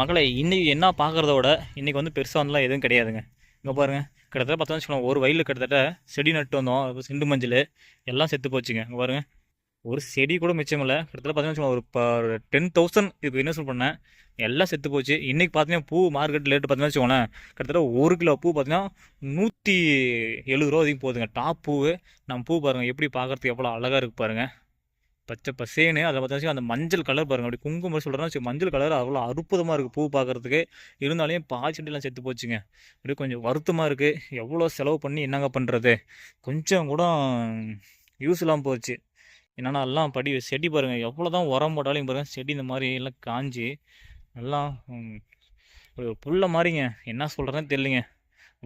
மக்களை இன்னைக்கு என்ன பார்க்குறத விட இன்றைக்கி வந்து பெருசாக வந்துலாம் எதுவும் கிடையாதுங்க. இங்கே பாருங்க கிட்டத்தட்ட பார்த்தோம்னு வச்சுக்கோங்க ஒரு வயலில் கிட்டத்தட்ட செடி நட்டு வந்தோம். அது சிண்டு மஞ்சள் எல்லாம் செத்து போச்சுங்க. இங்கே பாருங்கள் ஒரு செடி கூட மிச்சம் இல்லை. கிட்டத்தட்ட பார்த்தீங்கன்னா வச்சுக்கோங்க ஒரு டென் தௌசண்ட் இதுக்கு இன்வெஸ்ட் பண்ணேன் எல்லாம் செத்து போச்சு. இன்றைக்கி பார்த்தீங்கன்னா பூ மார்க்கெட் ரேட்டு பார்த்தீங்கன்னா வச்சுக்கோங்களேன் கிட்டத்தட்ட ஒரு கிலோ பூ பார்த்தீங்கன்னா நூற்றி எழுபது ரூபா வரைக்கும் போகுதுங்க. டாப் பூவு நம்ம பூ பாருங்கள் எப்படி பார்க்குறதுக்கு எவ்வளோ அழகாக இருக்குது பாருங்கள் பச்சை பசேன்னு அதை பார்த்தா அந்த மஞ்சள் கலர் பாருங்க. அப்படி குங்குமம் சொல்கிறேன்னா மஞ்சள் கலர் அவ்வளோ அற்புதமாக இருக்குது பூ பார்க்குறதுக்கு. இருந்தாலும் பாய்ச்செடிலாம் செத்து போச்சுங்க. அப்படியே கொஞ்சம் வருத்தமாக இருக்குது எவ்வளோ செலவு பண்ணி என்னங்க பண்ணுறது கொஞ்சம் கூட யூஸ் இல்லாமல் போச்சு. என்னன்னா எல்லாம் படி செடி பாருங்கள் எவ்வளோ தான் உரம் போட்டாலும் பாருங்கள் செடி இந்த மாதிரி எல்லாம் காஞ்சி எல்லாம் ஒரு புல்ல மாதிரிங்க. என்ன சொல்கிறேன்னு தெரியலிங்க.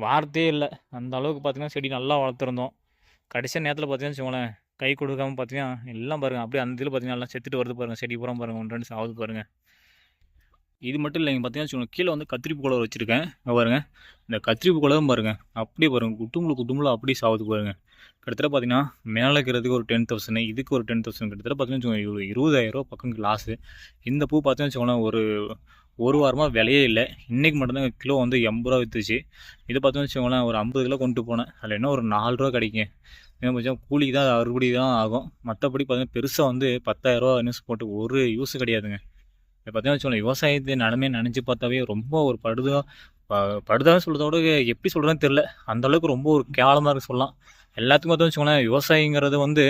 வார்த்தையே இல்லை. அந்த அளவுக்கு பார்த்திங்கன்னா செடி நல்லா வளர்த்துருந்தோம். கடைசி நேரத்தில் பார்த்தீங்கன்னு வச்சுக்கோங்களேன் கை கொடுக்காம பார்த்தீங்கன்னா எல்லாம் பாருங்கள் அப்படியே அந்த இதில் பார்த்தீங்கன்னா எல்லாம் செத்துட்டு வருது பாருங்கள் செடி பூரா பாருங்கள் ஒன்று ரெண்டு சாவுது பாருங்கள் இது மட்டும் இல்லைங்க. பார்த்தீங்கன்னா வச்சுக்கோங்க. கீழே வந்து கத்திரிப்பு குளர் வச்சுருக்கேன். பாருங்கள் இந்த கத்திரிப்பு குளரும் பாருங்கள் அப்படியே பாருங்கள் குட்டும்புல குட்டும்புல அப்படியே சாவுது பாருங்க. கிட்டத்தட்ட பார்த்தீங்கன்னா மேலே இருக்கிறதுக்கு ஒரு டென் தௌசண்ட் இதுக்கு ஒரு டென் தௌசண்ட் கிட்டத்தட்ட பார்த்தீங்கன்னா ஒரு இருபதாயிரம் பக்கம் லாஸு இந்த பூ பார்த்தீங்கன்னா வச்சுக்கோங்களேன் ஒரு ஒரு வாரமாக விலையே இல்லை. இன்றைக்கி மட்டும்தான் கிலோ வந்து எண்பது ரூபா விற்றுச்சு இது பார்த்தோன்னு வச்சுக்கோங்களேன். ஒரு ஐம்பது கிலோ கொண்டு போனேன். அதில் என்ன ஒரு நாலு ரூபா கிடைக்கும் கொஞ்சம் கூலி தான் அறுபடி தான் ஆகும். மற்றபடி பார்த்தீங்கன்னா பெருசாக வந்து பத்தாயிரரூவா நியூஸ் போட்டு ஒரு யூஸ் கிடையாதுங்க. இப்போ பார்த்தீங்கன்னா வச்சுக்கோங்களேன் விவசாயத்தை நிலமே நினச்சி பார்த்தாவே ரொம்ப ஒரு படுதாக படுதான்னு சொல்கிறதோட எப்படி சொல்கிறேன்னு தெரில அந்தளவுக்கு ரொம்ப ஒரு கேவலமாக இருக்கு சொல்லலாம். எல்லாத்துக்கும் பார்த்தா வச்சுக்கோங்களேன் விவசாயிங்கிறது வந்து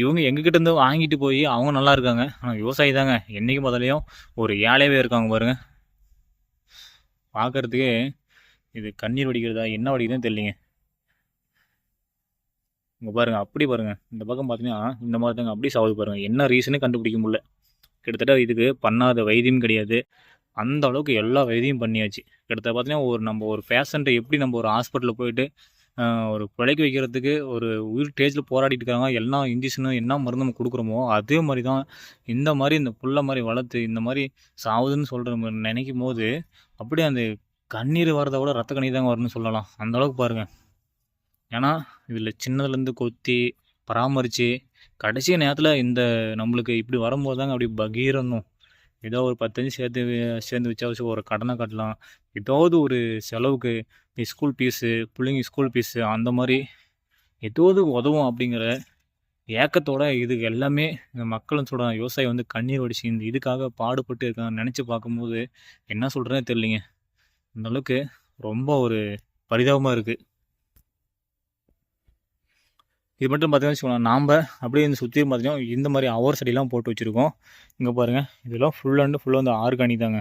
இவங்க எங்ககிட்ட இருந்து வாங்கிட்டு போய் அவங்க நல்லா இருக்காங்க. ஆனால் விவசாயி தாங்க. என்றைக்கு முதலையும் ஒரு ஏழையவே இருக்காங்க பாருங்க. பார்க்கறதுக்கே இது கண்ணீர் வடிக்கிறதா என்ன வடிக்குதுன்னு தெரியலிங்க. இங்கே பாருங்க அப்படி பாருங்கள் இந்த பக்கம் பார்த்தீங்கன்னா இந்த மாதிரி தாங்க அப்படி சாகுது பாருங்க. என்ன ரீசனே கண்டுபிடிக்க முடியல. கிட்டத்தட்ட இதுக்கு பண்ணாத வைத்தியம் கிடையாது. அந்த அளவுக்கு எல்லா வைத்தியம் பண்ணியாச்சு. கிட்டத்தட்ட பார்த்தீங்கன்னா ஒரு நம்ம ஒரு பேஷண்ட்டை எப்படி நம்ம ஒரு ஹாஸ்பிட்டலில் போயிட்டு ஒரு பிழைக்க வைக்கிறதுக்கு ஒரு உயிர் ஸ்டேஜில் போராடிட்டு இருக்காங்க எல்லா இன்ஜெக்ஷனும் என்ன மருந்து நம்ம கொடுக்குறோமோ அதே மாதிரி தான் இந்த மாதிரி இந்த புல்லை மாதிரி வளர்த்து இந்த மாதிரி சாவுதுன்னு சொல்கிற நினைக்கும் போது அப்படியே அந்த கண்ணீர் வரதை விட ரத்த கண்ணீர் தாங்க வரும்னு சொல்லலாம். அந்த அளவுக்கு பாருங்கள் ஏன்னா இதில் சின்னதுலேருந்து கொத்தி பராமரித்து கடைசி நேரத்தில் இந்த நம்மளுக்கு இப்படி வரும்போது தாங்க அப்படி பகீரணும் ஏதோ ஒரு பத்தஞ்சு சேர்த்து சேர்ந்து வச்சாச்சும் ஒரு கடனை கட்டலாம். ஏதாவது ஒரு செலவுக்கு ஸ்கூல் ஃபீஸு பிள்ளைங்க ஸ்கூல் ஃபீஸு அந்த மாதிரி ஏதாவது உதவும் அப்படிங்கிற ஏக்கத்தோட இது எல்லாமே மக்களும் சொல்கிறாங்க விவசாயி வந்து கண்ணீர் வடிச்சு இந்த இதுக்காக பாடுபட்டு இருக்காங்க நினச்சி பார்க்கும்போது என்ன சொல்கிறேன்னே தெரியலிங்க. அந்த அளவுக்கு ரொம்ப ஒரு பரிதாபமாக இருக்குது இது மட்டும் பார்த்தீங்கன்னா வச்சுக்கோங்களேன். நாம் அப்படியே இந்த சுற்றியும் பார்த்தீங்கன்னா இந்த மாதிரி அவர் செடிலாம் போட்டு வச்சுருக்கோம். இங்கே பாருங்கள் இதெல்லாம் ஃபுல் அண்டு ஃபுல்லாக வந்து ஆர்கானிக் தாங்க.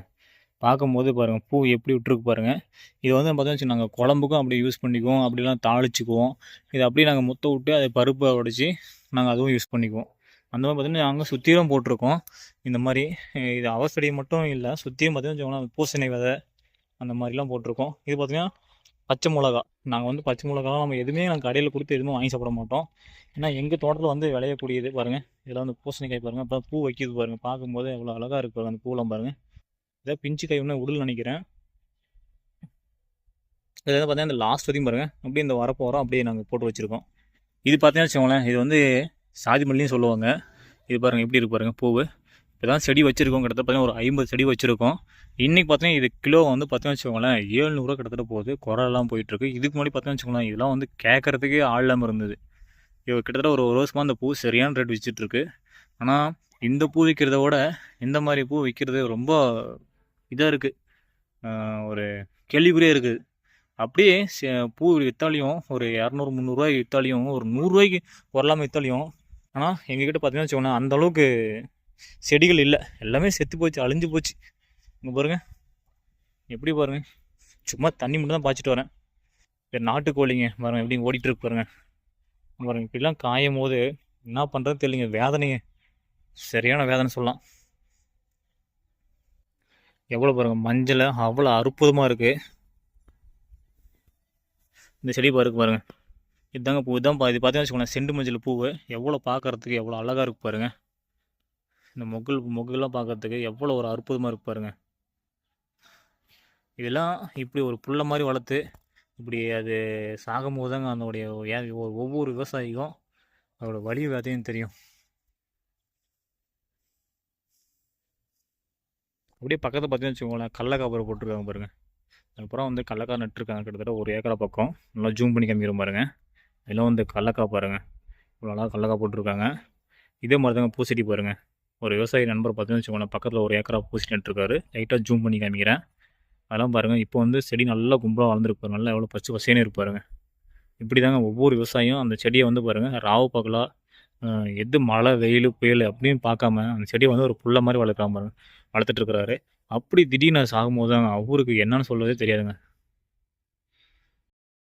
பார்க்கும்போது பாருங்கள் பூ எப்படி விட்டுருக்கு பாருங்கள் இது வந்து பார்த்தீங்கன்னா நாங்கள் குழம்புக்கும் அப்படி யூஸ் பண்ணிக்குவோம். அப்படிலாம் தாளிச்சுக்குவோம். இது அப்படியே நாங்கள் முத்த விட்டு அதை பருப்பை உடைச்சி நாங்கள் அதுவும் யூஸ் பண்ணிக்குவோம். அந்த மாதிரி பார்த்தீங்கன்னா நாங்கள் சுற்றியும் போட்டிருக்கோம். இந்த மாதிரி இது இது அவசடி மட்டும் இல்லை. சுற்றியும் பார்த்தீங்கன்னா வச்சுக்கோங்களேன். பூசணி விதை அந்த மாதிரிலாம் போட்டிருக்கோம். இது பார்த்திங்கன்னா பச்சை மிளகா. நாங்கள் வந்து பச்சை மிளகாலாம் நம்ம எதுவுமே நாங்கள் கடையில் கொடுத்து எதுவுமே வாங்கி சாப்பிட மாட்டோம். ஏன்னா எங்கள் தோட்டத்தில் வந்து விளையக்கூடியது பாருங்கள் இதெல்லாம் வந்து பூசணிக்காய் பாருங்கள் அப்போ பூ வைக்கிது பாருங்கள் பார்க்கும்போது எவ்வளோ அழகாக இருக்கு பாருங்கள் அந்த பூலாம் பாருங்கள் இதை பிஞ்சு காய் ஒன்று உடல் நினைக்கிறேன். இதில் வந்து பார்த்தீங்கன்னா இந்த லாஸ்ட் வரையும் பாருங்கள் அப்படியே இந்த வரப்போ வரோம். அப்படியே நாங்கள் போட்டு வச்சுருக்கோம். இது பார்த்தீங்கன்னா வச்சுக்கோங்களேன். இது வந்து சாதி சொல்லுவாங்க. இது பாருங்கள் எப்படி இருக்கு பாருங்கள் பூவு. இப்போ தான் செடி வச்சுருக்கோம். கிட்டத்தட்ட பார்த்தீங்கன்னா ஒரு ஐம்பது செடி வச்சுருக்கோம். இன்றைக்கி பார்த்தீங்கன்னா இது கிலோ வந்து பார்த்தீங்கன்னு வச்சுக்கோங்களேன் ஏழ்நூறுவா கிட்டத்தட்ட போகுது. குறையெல்லாம் போயிட்டுருக்கு. இதுக்கு முன்னாடி பார்த்தீங்கன்னா வச்சுக்கோங்களேன் இதெல்லாம் வந்து கேட்கறதுக்கே ஆள் இல்லாமல் இருந்தது. இவ கிட்டத்தட்ட ஒரு ஒரு வருஷமாக அந்த பூ சரியான ரேட் வச்சுட்ருக்கு ஆனால் இந்த பூ விற்கிறத விட இந்த மாதிரி பூ விற்கிறது ரொம்ப இதாக இருக்குது ஒரு கேள்விக்குறியாக இருக்குது அப்படியே சே- பூ விற்றாலையும் ஒரு இரநூறு முந்நூறுரூவாய்க்கு விற்றாலையும் ஒரு நூறுரூவாய்க்கு வரலாமல் விற்றாலையும் ஆனால் எங்ககிட்ட பார்த்தீங்கன்னா வச்சுக்கோங்களேன் அந்த அளவுக்கு செடிகள் இல்லை. எல்லாமே செத்து போச்சு அழிஞ்சு போச்சு. இங்கே பாருங்க. எப்படி பாருங்க? சும்மா தண்ணி மட்டும் தான் பாய்ச்சிட்டு வரேன். இப்போ நாட்டுக்கோழிங்க பாருங்க எப்படி ஓடிட்டுருக்கு பாருங்கள் பாருங்க. பாருங்க இப்படிலாம் காயும் போது என்ன பண்ணுறது தெரியலைங்க. வேதனைங்க. சரியான வேதனை சொல்லலாம். எவ்வளோ பாருங்க மஞ்சள் அவ்வளோ அற்புதமாக இருக்குது இந்த செடி பாருக்கு பாருங்க. இதுதாங்க பூ தான் பா- இது பார்த்தீங்கன்னா வச்சுக்கோங்களேன் செண்டு மஞ்சள் பூவு எவ்வளோ பார்க்கறதுக்கு எவ்வளோ அழகாக இருக்கு பாருங்க. இந்த மொகுல் மொகுலாம் பார்க்கறதுக்கு எவ்வளோ ஒரு அற்புதமாக இருக்கு பாருங்கள் இதெல்லாம் இப்படி ஒரு புள்ள மாதிரி வளர்த்து இப்படி அது சாகும்போது தாங்க அதனுடைய ஒவ்வொரு விவசாயிக்கும் அதோட வழி வேதையும் தெரியும். அப்படியே பக்கத்தில் பார்த்தீங்கன்னு வச்சுக்கோங்களேன் கடலக்காய் போட்டிருக்காங்க பாருங்கள் அதுக்கப்புறம் வந்து கடலக்காய் நட்டுருக்காங்க கிட்டத்தட்ட ஒரு ஏக்கரை பக்கம். நல்லா ஜூம் பண்ணி காமிக்கிற பாருங்க. இதெல்லாம் வந்து கடலக்காய் பாருங்கள் இவ்வளோ நல்லா கடலக்காய் போட்டிருக்காங்க. இதே மாதிரி தாங்க பூசெடி பாருங்கள் ஒரு விவசாயி நண்பர் பார்த்தீங்கன்னு வச்சுக்கோங்களேன் பக்கத்தில் ஒரு ஏக்கரா பூசெடி நட்டுருக்காரு. லைட்டாக ஜூம் பண்ணி காமிக்கிறேன். அதெல்லாம் பாருங்கள் இப்போ வந்து செடி நல்லா கும்பலாக வளர்ந்துருக்கு நல்லா எவ்வளோ பச்சை பசேன்னு இருப்பாருங்க இப்படி தாங்க ஒவ்வொரு விவசாயியும் அந்த செடியை வந்து பாருங்கள் ராவு பகலாக எது மழை வெயில் புயல் அப்படின்னு பார்க்காம அந்த செடியை வந்து ஒரு புள்ள மாதிரி வளர்க்குறாம பாருங்க. வளர்த்துட்டு இருக்கிறாரு. அப்படி திடீர்னு சாகும்போது தாங்க அவருக்கு என்னன்னு சொல்றதே தெரியாதுங்க.